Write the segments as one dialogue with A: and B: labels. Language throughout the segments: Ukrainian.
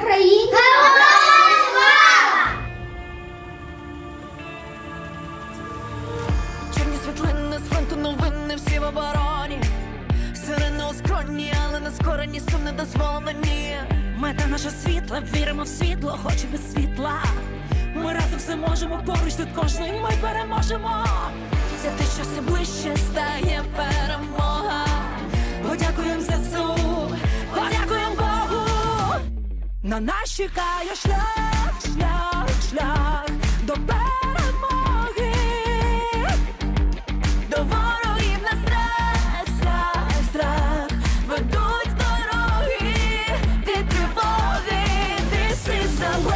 A: Україні! слава! Чорні світлини з фронту новини всі в обороні. Сирено у скроні, але не скорені, сум не дозволено, ні.
B: Мета наша світла, віримо в світло, хоч без світла. Ми разом все можемо, поруч тут кожний ми переможемо.
A: Це те, що все ближче стає перемога.
B: На нас чекає шлях, шлях, шлях до перемоги.
A: До ворогів на страх, страх, страх ведуть дороги від тривоги. This is the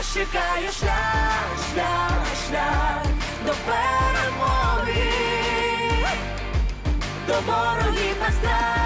A: Нас чекає шлях, шлях, шлях до перемоги, до ворогів на страх.